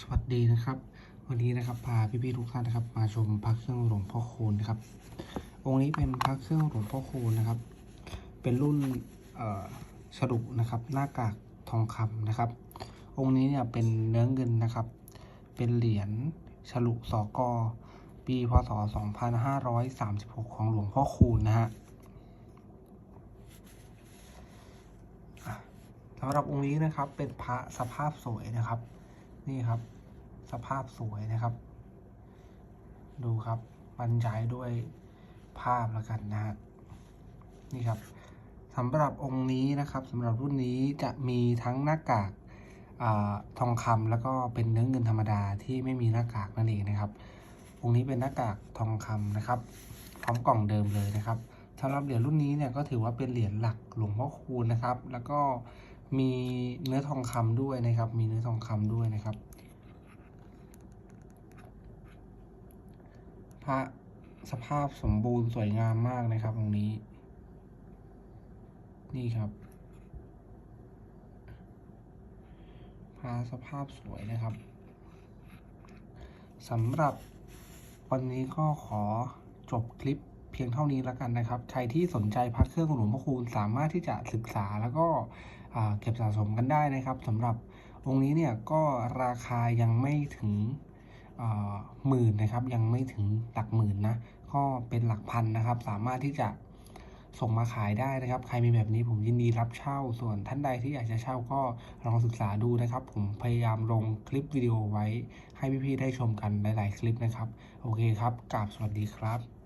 สวัสดีนะครับ วันนี้นะครับพาพี่ๆทุกท่านนะครับ มาชมพระเครื่องหลวงพ่อคูณนะครับ องค์นี้เป็นพระเครื่องหลวงพ่อคูณนะครับ เป็นรุ่นเอฉลุนะครับหน้ากากทองคำนะครับ องค์นี้เนี่ยเป็นเนื้อเงินนะครับ เป็นเหรียญฉลุสกปีพศ 2536 ของหลวงพ่อคูณนะฮะอะสำหรับองค์นี้นะครับเป็นพระสภาพสวยนะครับ นี่ครับ สภาพสวยนะครับ ดูครับบรรยายด้วยภาพแล้วกันนะฮะนี่ครับสำหรับองค์นี้นะครับสำหรับรุ่นนี้จะมีทั้งหน้ากากอทองคำแล้วก็เป็นเนื้อเงินธรรมดาที่ไม่มีหน้ากากนั่นเองนะครับ องค์นี้เป็นหน้ากากทองคำนะครับพร้อมกล่องเดิมเลยนะครับสำหรับเหรียญรุ่นนี้เนี่ยก็ถือว่าเป็นเหรียญหลักหลวงพ่อคูณนะครับ แล้วก็ มีเนื้อทองคำด้วยนะครับ มีเนื้อทองคำด้วยนะครับ พระสภาพสมบูรณ์สวยงามมากนะครับตรงนี้ นี่ครับพระสภาพสวยนะครับสำหรับวันนี้ก็ขอจบคลิปเพียงเท่านี้แล้วกันนะครับ ใครที่สนใจพระเครื่องหลวงพ่อคูณสามารถที่จะศึกษาแล้วก็ เก็บสะสมกันได้นะครับสำหรับองค์นี้เนี่ยก็ราคายังไม่ถึงหมื่นนะครับ ยังไม่ถึงหลักหมื่นนะ ก็เป็นหลักพันนะครับ สามารถที่จะส่งมาขายได้นะครับ ใครมีแบบนี้ผมยินดีรับเช่า ส่วนท่านใดที่อยากจะเช่าก็ลองศึกษาดูนะครับ ผมพยายามลงคลิปวิดีโอไว้ให้พี่ๆได้ชมกันหลาย ๆ คลิปนะครับ โอเคครับกราบสวัสดีครับ